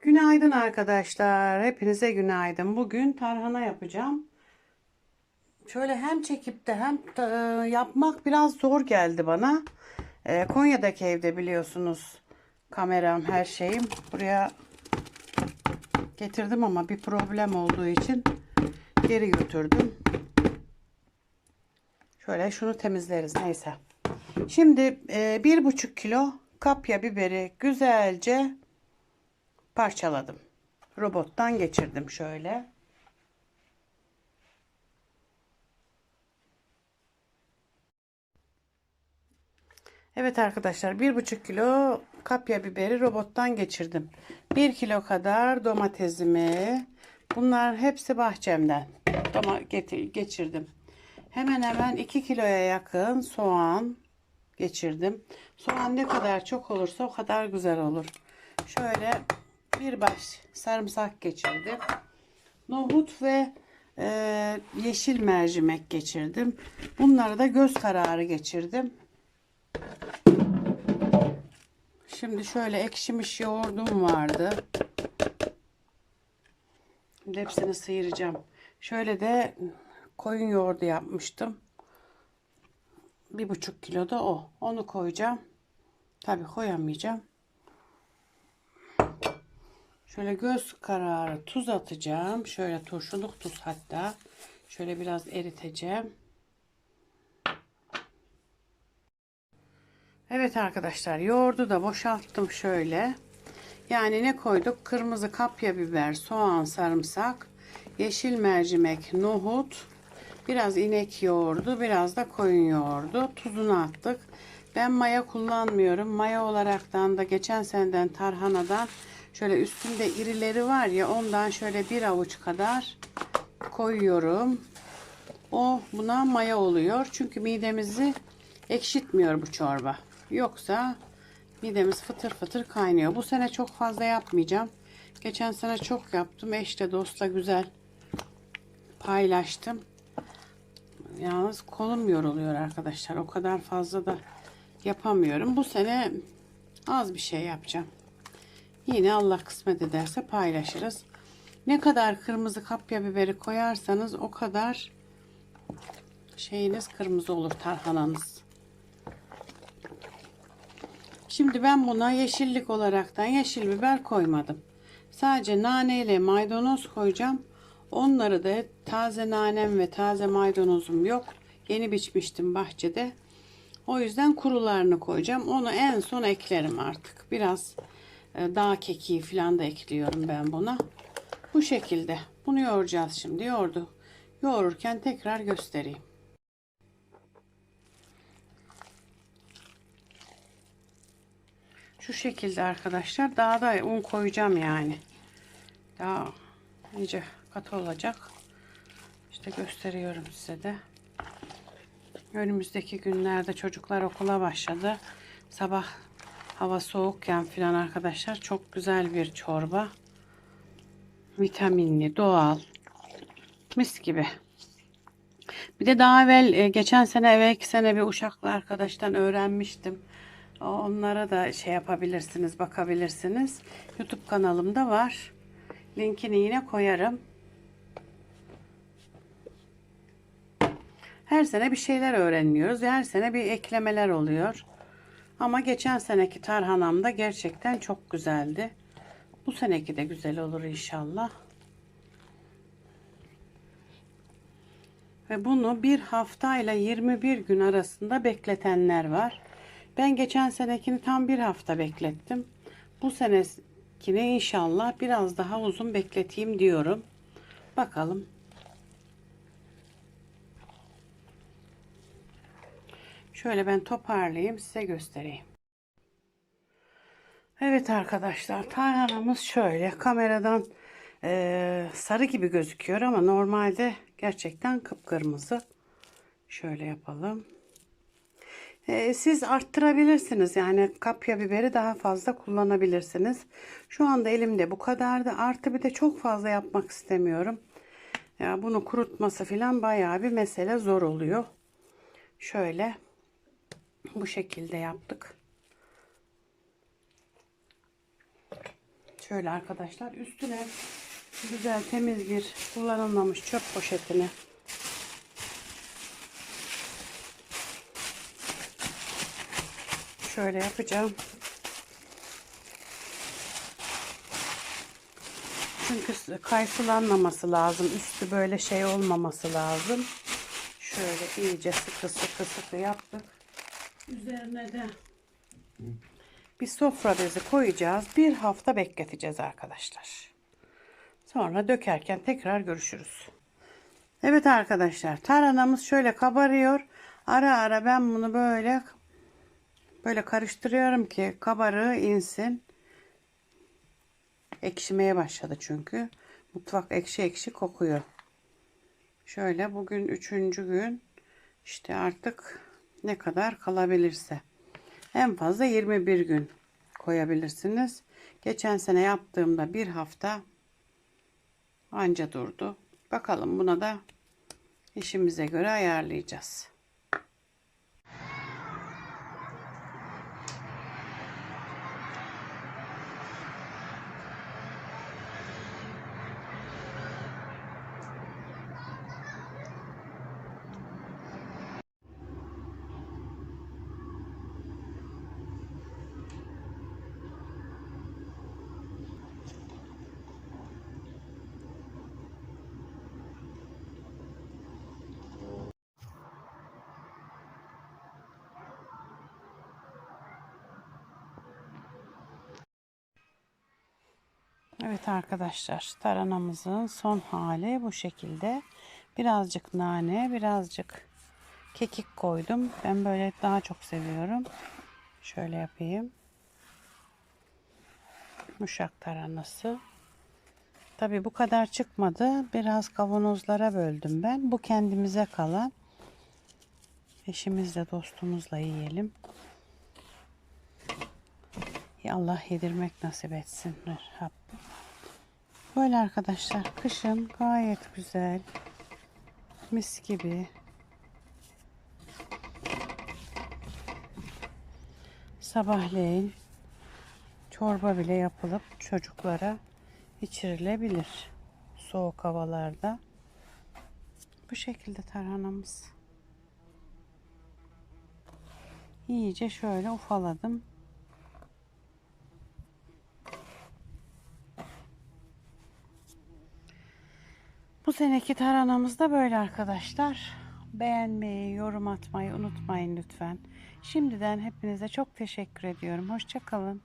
Günaydın arkadaşlar. Hepinize günaydın. Bugün tarhana yapacağım. Şöyle hem çekip de hem e, yapmak biraz zor geldi bana. E, Konya'daki evde biliyorsunuz kameram her şeyim. Buraya getirdim ama bir problem olduğu için geri götürdüm. Şöyle şunu temizleriz neyse. Şimdi e, bir buçuk kilo kapya biberi güzelce parçaladım. Robottan geçirdim şöyle. Evet arkadaşlar bir buçuk kilo kapya biberi robottan geçirdim. Bir kilo kadar domatesimi bunlar hepsi bahçemden getir, geçirdim. Hemen hemen 2 kiloya yakın soğan geçirdim. Soğan ne kadar çok olursa o kadar güzel olur. Şöyle bir baş sarımsak geçirdim. Nohut ve e, yeşil mercimek geçirdim. Bunları da göz kararı geçirdim. Şimdi şöyle ekşimiş yoğurdum vardı. Şimdi hepsini sıyıracağım. Şöyle de koyun yoğurdu yapmıştım. Bir buçuk kilo da o. Onu koyacağım. Tabi koyamayacağım. Şöyle göz kararı tuz atacağım. Şöyle turşuluk tuz hatta. Şöyle biraz eriteceğim. Evet arkadaşlar yoğurdu da boşalttım şöyle. Yani ne koyduk? Kırmızı kapya biber, soğan, sarımsak, yeşil mercimek, nohut, biraz inek yoğurdu, biraz da koyun yoğurdu. Tuzunu attık. Ben maya kullanmıyorum. Maya olaraktan da geçen seneden tarhanadan şöyle üstünde irileri var ya ondan şöyle bir avuç kadar koyuyorum. O buna maya oluyor. Çünkü midemizi ekşitmiyor bu çorba. Yoksa midemiz fıtır fıtır kaynıyor. Bu sene çok fazla yapmayacağım. Geçen sene çok yaptım. Eşle dostla güzel paylaştım. Yalnız kolum yoruluyor arkadaşlar. O kadar fazla da yapamıyorum. Bu sene az bir şey yapacağım. Yine Allah kısmet ederse paylaşırız. Ne kadar kırmızı kapya biberi koyarsanız o kadar şeyiniz kırmızı olur tarhananız. Şimdi ben buna yeşillik olaraktan yeşil biber koymadım. Sadece nane ile maydanoz koyacağım. Onları da taze nanem ve taze maydanozum yok. Yeni biçmiştim bahçede. O yüzden kurularını koyacağım. Onu en son eklerim artık. Biraz dağ kekiği falan da ekliyorum ben buna. Bu şekilde. Bunu yoğuracağız şimdi. Yoğurdu. Yoğururken tekrar göstereyim. Şu şekilde arkadaşlar. Daha da un koyacağım yani. Daha iyice katı olacak. İşte gösteriyorum size de. Önümüzdeki günlerde çocuklar okula başladı. Sabah hava soğukken filan arkadaşlar çok güzel bir çorba. Vitaminli, doğal. Mis gibi. Bir de daha evvel e, geçen sene evvelki sene bir uşaklı arkadaştan öğrenmiştim. Onlara da şey yapabilirsiniz, bakabilirsiniz. YouTube kanalımda var. Linkini yine koyarım. Her sene bir şeyler öğreniyoruz. Her sene bir eklemeler oluyor. Ama geçen seneki tarhanam da gerçekten çok güzeldi. Bu seneki de güzel olur inşallah. Ve bunu bir hafta ile 21 gün arasında bekletenler var. Ben geçen senekini tam bir hafta beklettim. Bu senekini inşallah biraz daha uzun bekleteyim diyorum. Bakalım. Şöyle ben toparlayayım size göstereyim. Evet arkadaşlar tarhanamız şöyle kameradan e, sarı gibi gözüküyor ama normalde gerçekten kıpkırmızı. Şöyle yapalım. E, siz arttırabilirsiniz yani kapya biberi daha fazla kullanabilirsiniz. Şu anda elimde bu kadardı. Artı bir de çok fazla yapmak istemiyorum. Ya bunu kurutması falan bayağı bir mesele zor oluyor. Şöyle bu şekilde yaptık. Şöyle arkadaşlar üstüne güzel temiz bir kullanılmamış çöp poşetini şöyle yapacağım. Çünkü kaysulanmaması lazım. Üstü böyle şey olmaması lazım. Şöyle iyice sıkı sıkı sıkı yaptık. Üzerine de bir sofra bezi koyacağız. Bir hafta bekleteceğiz arkadaşlar. Sonra dökerken tekrar görüşürüz. Evet arkadaşlar tarhanamız şöyle kabarıyor. Ara ara ben bunu böyle böyle karıştırıyorum ki kabarığı insin. Ekşimeye başladı çünkü. Mutfak ekşi ekşi kokuyor. Şöyle bugün üçüncü gün. İşte artık ne kadar kalabilirse. En fazla 21 gün koyabilirsiniz. Geçen sene yaptığımda bir hafta anca durdu. Bakalım buna da işimize göre ayarlayacağız. Evet arkadaşlar taranamızın son hali bu şekilde. Birazcık nane, birazcık kekik koydum. Ben böyle daha çok seviyorum. Şöyle yapayım. Muşak taranası. Tabi bu kadar çıkmadı. Biraz kavanozlara böldüm ben. Bu kendimize kalan. Eşimizle dostumuzla yiyelim. Allah yedirmek nasip etsin Rabbim. Böyle arkadaşlar kışın gayet güzel. Mis gibi. Sabahleyin çorba bile yapılıp çocuklara içirilebilir. Soğuk havalarda. Bu şekilde tarhanamız. İyice şöyle ufaladım. Seneki taranamız da böyle arkadaşlar. Beğenmeyi, yorum atmayı unutmayın lütfen. Şimdiden hepinize çok teşekkür ediyorum. Hoşçakalın.